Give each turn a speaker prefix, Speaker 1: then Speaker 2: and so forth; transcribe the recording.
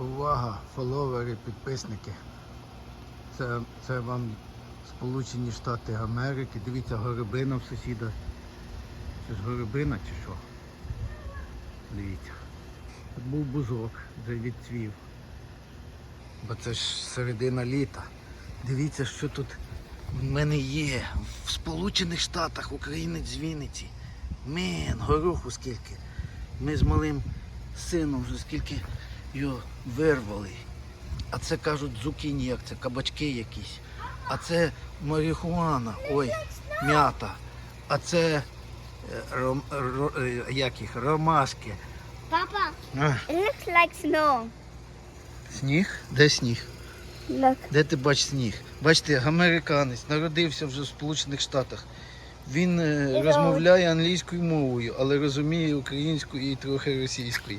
Speaker 1: Увага, фоловери, підписники. Це, це вам Сполучені Штати Америки. Дивіться, горобина в сусіда. Це ж горобина чи що? Дивіться. Тут був бузок, вже відцвів. Бо це ж середина літа. Дивіться, що тут в мене є. В Сполучених Штатах українець з Вінниці. Мен, гороху скільки. Ми з малим сином вже скільки його вирвали. А це кажуть зукіні, як це кабачки якісь. А це марихуана, ой, м'ята. А це е, ром, ро, е, як їх, ромашки.
Speaker 2: Papa,
Speaker 1: А,
Speaker 2: it looks like snow.
Speaker 1: сніг? Де сніг?
Speaker 2: Look.
Speaker 1: Де ти бачиш сніг? Бачите, американець народився вже в Сполучених Штатах. Він е, розмовляє англійською мовою, але розуміє українську і трохи російською.